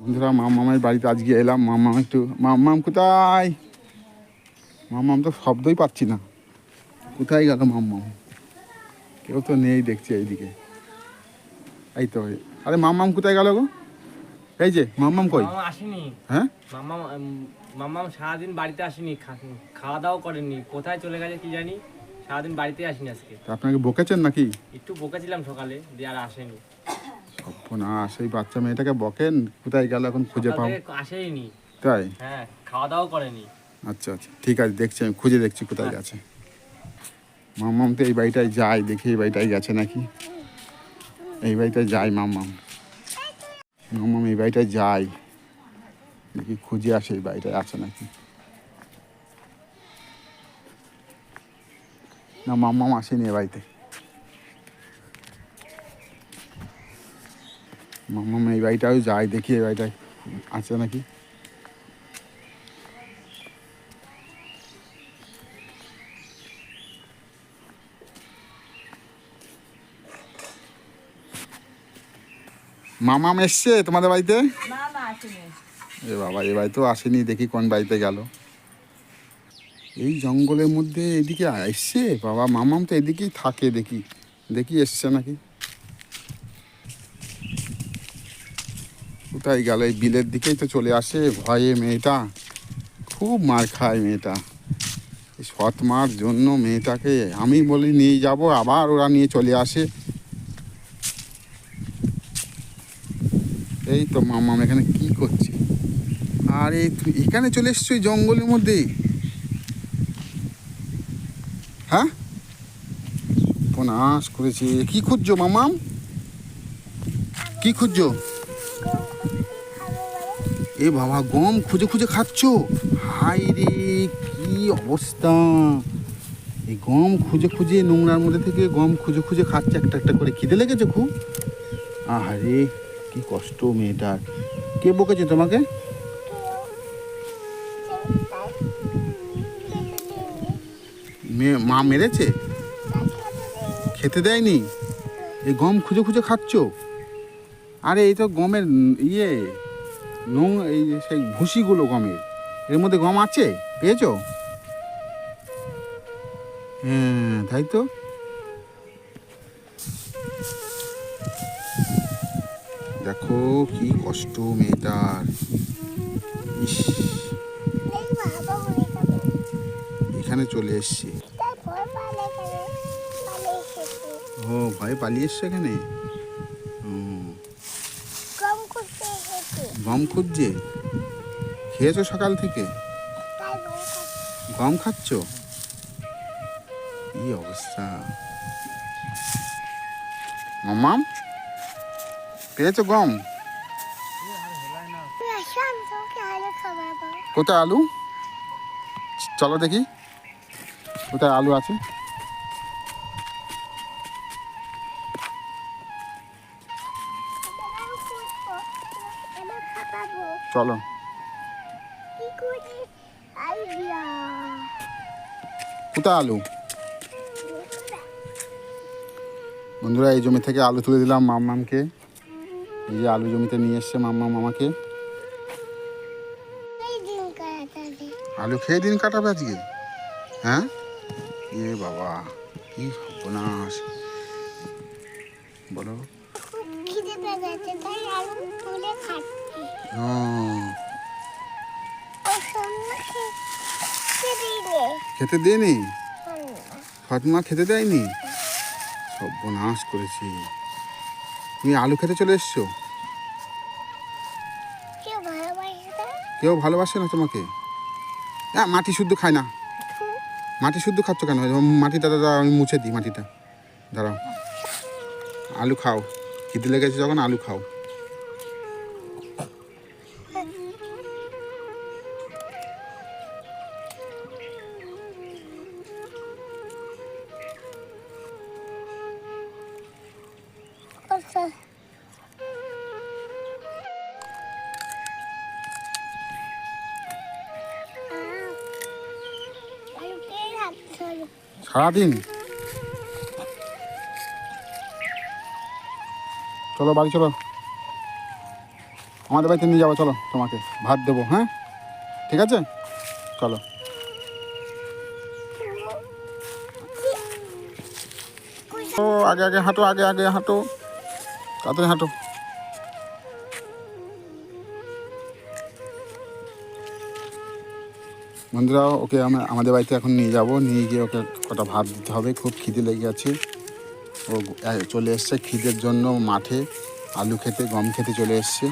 বন্ধুরা মামামের বাড়িতে আজকে এলাম। মামাম একটু মামাম কোথায়? মামাম তো শব্দই পাচ্ছি না। কোথায় গেল মামাম কেউ তো নেই দেখছি এইদিকে। এই তো আরে মামাম কোথায় গেল গো? এই যে কই? মামা আসেনি। হ্যাঁ? মামা মামা সারাদিন বাড়িতে আসেনি খাওয়া দাওয়া করেনি কোথায় চলে গেছে কি জানি? সারাদিন বাড়িতে আসেনি আজকে। তা আপনাকে বকেছেন নাকি? একটু বকেছিলাম সকালে দিয়ে আর আসেনি। না সেই বাচ্চা মেয়েটাকে বকেন কোথায় গেল এখন খুঁজে পাবো? আসেনি তাই? হ্যাঁ খাওয়া দাওয়া করেনি। আচ্ছা আচ্ছা ঠিক আছে দেখছি আমি খুঁজে দেখছি কোথায় গেছে। মামাম তো এই বাড়িটায় যায় দেখি এই বাড়িটায় গেছে নাকি? এই বাড়িটায় যায় মামাম মামাম এই বাড়িটায় যায় দেখি খুঁজে আসে এই বাড়িটায় আছে নাকি? না মামাম আসেনি এ বাড়িতে। মামাম এই বাড়িটাও যায় দেখি এই বাড়িটায় আছে নাকি? মামাম এসছে তোমাদের বাড়িতে? এ বাবা এ বাড়ি তো আসেনি দেখি কোন বাড়িতে গেল। এই জঙ্গলের মধ্যে এদিকে এসছে? বাবা মামাম তো এদিকেই থাকে দেখি দেখি এসছে নাকি? কোথায় গেল? এই বিলের দিকেই তো চলে আসে। ভয়ে মেয়েটা, খুব মার খায় মেয়েটা। সৎ মার জন্য মেয়েটাকে আমি বলি নিয়ে যাব, আবার ওরা নিয়ে চলে আসে। এই তো মামাম এখানে কি করছে? আরে, তুই এখানে চলে এসছো জঙ্গলের মধ্যে? হ্যাঁ? নাশ করেছে। কি খুঁজছো, মামাম? কি খুঁজছো? এ বাবা, গম খুঁজে খুঁজে খাচ্ছ? হাই রে, কি অবস্থা? এই গম খুঁজে খুঁজে নোংরার মধ্যে থেকে গম খুঁজে খুঁজে খাচ্ছে একটা একটা করে। খিদে লেগেছে খুব? আহারে, কি কষ্ট মেয়েটার। কে বকেছে তোমাকে? মেয়ে মা মেরেছে? খেতে দেয়নি? এই গম খুঁজে খুঁজে খাচ্ছ? আরে, এই তো গমের ইয়ে। নোং এই সেই ভুসিগুলো গমের এর মধ্যে গম আছে? পেয়েছ? হ্যাঁ তাই তো। দেখো কি কষ্ট মেয়েটার। ইস। এখানে চলে এসছি। ও ভয়ে পালিয়ে এসছে এখানে? গম খুঁজছে? খেয়েছো সকাল থেকে? গম খাচ্ছ? কি অবস্থা? মামাম পেয়েছ গম? কোথায় আলু? চলো দেখি। কোথায় আলু আছে? চলো। কোথায় আলু? বন্ধুরা এই জমি থেকে আলু তুলে দিলাম মাম্মামকে। এই যে আলু জমিতে নিয়ে এসছে মাম্মাম আমাকে। আলু খেয়ে দিন কাটাবে আজকে? হ্যাঁ? এ বাবা কি সর্বনাশ। বলো। খিদে পেয়ে গেছে তাই আলু তুলে খাচ্ছি। খেতে খেতে দেয়নি ফাতিমা খেতে দেয়নি? সব সর্বনাশ করেছি। তুমি আলু খেতে চলে এসছো? কেউ ভালোবাসে না। কেউ ভালোবাসে না তোমাকে? হ্যাঁ মাটি শুদ্ধ খায় না। মাটি শুদ্ধ খাচ্ছ কেন? মাটিটা দাদা আমি মুছে দিই মাটিটা। দাঁড়াও। আলু খাও। খিদে লেগেছে যখন আলু খাও। সারাদিন? চলো বাড়ি, চলো। আমাদের বাড়িতে নিয়ে যাব, চলো তোমাকে। ভাত দেবো হ্যাঁ? ঠিক আছে? চলো। আগে আগে হাঁটো, আগে আগে হাঁটো। তাড়াতাড়ি হাঁটো। বন্ধুরা, ওকে আমরা আমাদের বাড়িতে এখন নিয়ে যাব। নিয়ে গিয়ে ওকে কটা ভাত দিতে হবে। খুব খিদে লেগে আছে। ও চলে এসছে খিদের জন্য মাঠে। আলু খেতে, গম খেতে চলে এসছে।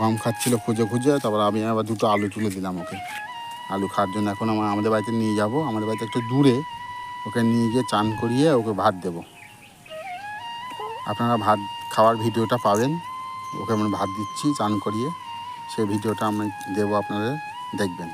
গম খাচ্ছিল খুঁজে খুঁজে। তারপর আমি আবার দুটো আলু তুলে দিলাম ওকে। আলু খাওয়ার জন্য এখন আমার আমাদের বাড়িতে নিয়ে যাব। আমাদের বাড়িতে একটু দূরে ওকে নিয়ে গিয়ে চান করিয়ে ওকে ভাত দেবো। আপনারা ভাত খাওয়ার ভিডিওটা পাবেন। ওকে আমি ভাত দিচ্ছি, চান করিয়ে। সেই ভিডিওটা আমি দেবো আপনাদের। দেখবেন।